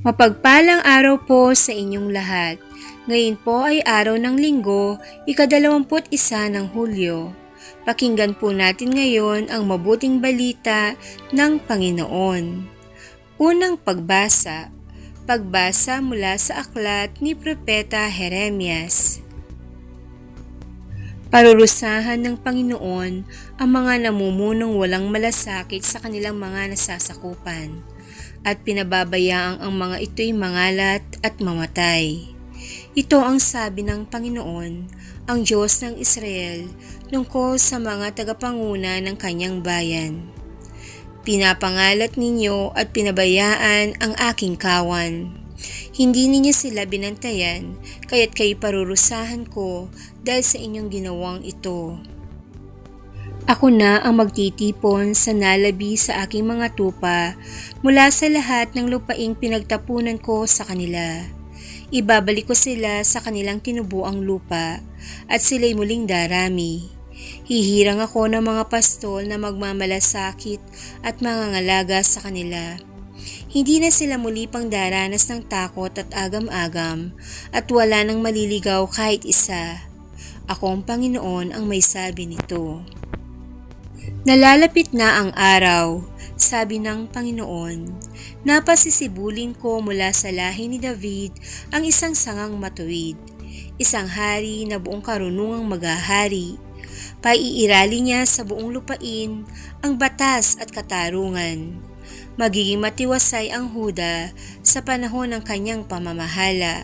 Mapagpalang araw po sa inyong lahat. Ngayon po ay araw ng linggo, ikadalawamput isa ng Hulyo. Pakinggan po natin ngayon ang mabuting balita ng Panginoon. Unang pagbasa, pagbasa mula sa aklat ni Propeta Jeremias. Parurusahan ng Panginoon ang mga namumunong walang malasakit sa kanilang mga nasasakupan at pinababayaang ang mga ito'y mangalat at mamatay. Ito ang sabi ng Panginoon, ang Diyos ng Israel, tungkol sa mga tagapanguna ng kanyang bayan. Pinapangalat ninyo at pinabayaan ang aking kawan. Hindi ninyo sila binantayan, kaya't kayo parurusahan ko dahil sa inyong ginawang ito. Ako na ang magtitipon sa nalabi sa aking mga tupa mula sa lahat ng lupaing pinagtapunan ko sa kanila. Ibabalik ko sila sa kanilang tinubuang lupa at sila'y muling darami. Hihirang ako ng mga pastol na magmamalasakit at mangangalaga sa kanila. Hindi na sila muli pang daranas ng takot at agam-agam at wala nang maliligaw kahit isa. Ako ang Panginoon ang may sabi nito. Nalalapit na ang araw, sabi ng Panginoon. Napasisibulin ko mula sa lahi ni David ang isang sangang matuwid, isang hari na buong karunungang maghahari. Paiirali niya sa buong lupain ang batas at katarungan. Magiging matiwasay ang Huda sa panahon ng kanyang pamamahala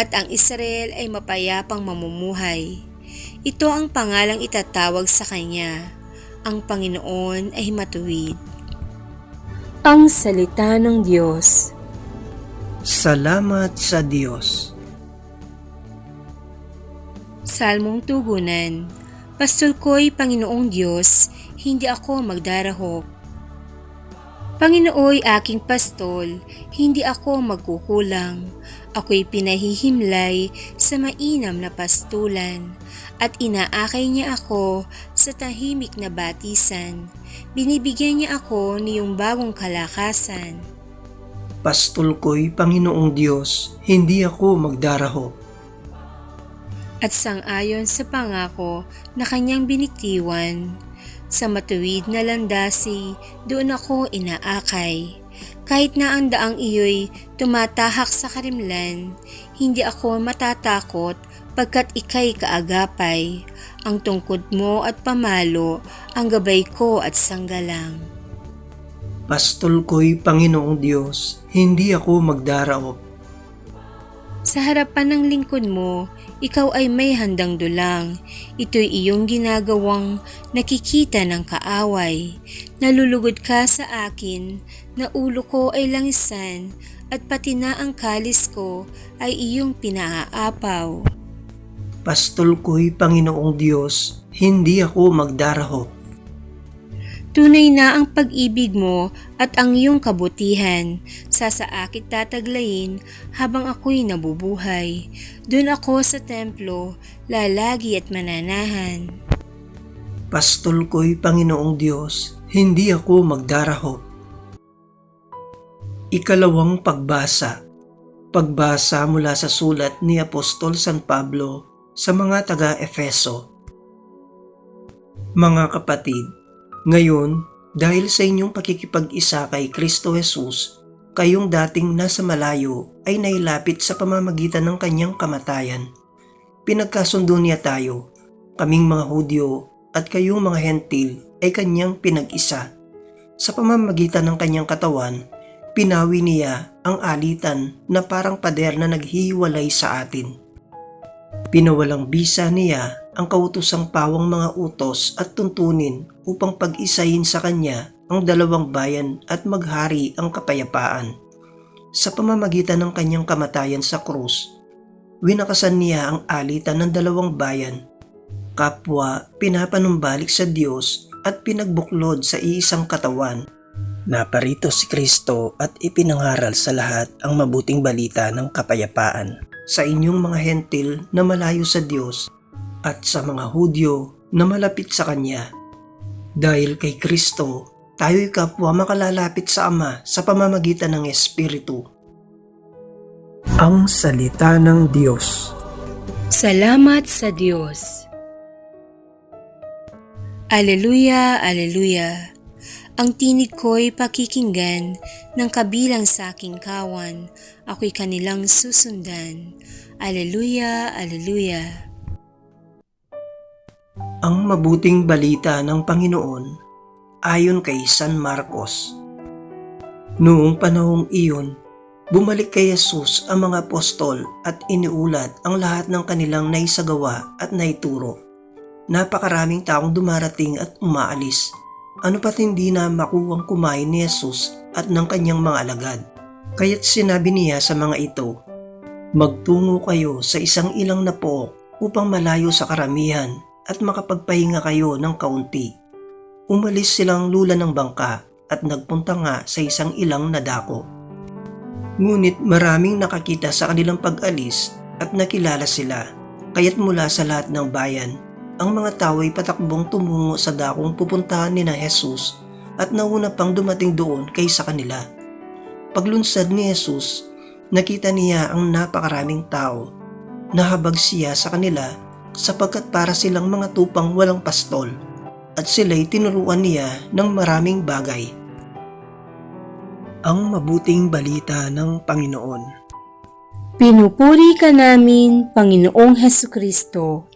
at ang Israel ay mapayapang mamumuhay. Ito ang pangalang itatawag sa kanya ang Panginoon ay matuwid. Ang Salita ng Diyos Salamat sa Diyos. Salmong Tugunan Pastol ko'y Panginoong Diyos, hindi ako magdarahop. Panginooy aking pastol, hindi ako magkukulang. Ako'y pinahihimlay sa mainam na pastulan at inaakay niya ako sa tahimik na batisan. Binibigyan niya ako niyong bagong kalakasan. Pastol ko'y Panginoong Diyos, hindi ako magdaraho. At sangayon sa pangako na kanyang binitiwan, sa matuwid na landasi doon ako inaakay. Kahit na ang daang iyo'y tumatahak sa karimlan, hindi ako matatakot pagkat ikay kaagapay. Ang tungkod mo at pamalo, ang gabay ko at sanggalang. Pastol ko'y Panginoong Diyos, hindi ako magdaraop. Sa harapan ng lingkod mo, ikaw ay may handang dulang. Ito'y iyong ginagawang nakikita ng kaaway. Nalulugod ka sa akin, na ulo ko ay langisan, at pati na ang kalis ko ay iyong pinaaapaw. Pastol ko'y Panginoong Diyos, hindi ako magdarahop. Tunay na ang pag-ibig mo at ang iyong kabutihan. Sasaakit tataglayin habang ako'y nabubuhay. Doon ako sa templo, lalagi at mananahan. Pastol ko'y Panginoong Diyos, hindi ako magdarahop. Ikalawang pagbasa Pagbasa mula sa sulat ni Apostol San Pablo sa mga taga-Efeso. Mga kapatid, ngayon, dahil sa inyong pakikipag-isa kay Kristo Jesus, kayong dating nasa malayo ay nailapit sa pamamagitan ng kanyang kamatayan. Pinagkasundo niya tayo, kaming mga Hudyo at kayong mga Hentil ay kanyang pinag-isa. Sa pamamagitan ng kanyang katawan, pinawi niya ang alitan na parang pader na naghihiwalay sa atin. Pinawalang bisa niya ang kautusang pawang mga utos at tuntunin upang pag-isayin sa kanya ang dalawang bayan at maghari ang kapayapaan. Sa pamamagitan ng kanyang kamatayan sa krus, winakasan niya ang alitan ng dalawang bayan. Kapwa pinapanumbalik sa Diyos at pinagbuklod sa iisang katawan Naparito si Kristo at ipinangaral sa lahat ang mabuting balita ng kapayapaan sa inyong mga hentil na malayo sa Diyos at sa mga Hudyo na malapit sa Kanya. Dahil kay Kristo, tayo'y kapwa makalalapit sa Ama sa pamamagitan ng Espiritu. Ang Salita ng Diyos Salamat sa Diyos. Aleluya, aleluya. Ang tinig ko'y pakikinggan ng kabilang sa aking kawan. Ako'y kanilang susundan. Aleluya, aleluya. Ang mabuting balita ng Panginoon ayon kay San Marcos. Noong panahong iyon, bumalik kay Jesus ang mga apostol at iniulat ang lahat ng kanilang naisagawa at naituro. Napakaraming taong dumarating at umaalis. Ano pat hindi na makuwang kumain ni Jesus at ng kanyang mga alagad. Kaya't sinabi niya sa mga ito, Magtungo kayo sa isang ilang na pook upang malayo sa karamihan at makapagpahinga kayo ng kaunti. Umalis silang lula ng bangka at nagpunta nga sa isang ilang na dako. Ngunit maraming nakakita sa kanilang pag-alis at nakilala sila, kaya't mula sa lahat ng bayan, ang mga tao ay patakbong tumungo sa dakong pupuntahan ni na Jesus at nauna pang dumating doon kaysa kanila. Paglunsad ni Jesus, nakita niya ang napakaraming tao. Nahabag siya sa kanila sapagkat para silang mga tupang walang pastol at sila'y tinuruan niya ng maraming bagay. Ang mabuting balita ng Panginoon Pinupuri ka namin, Panginoong Heso Kristo.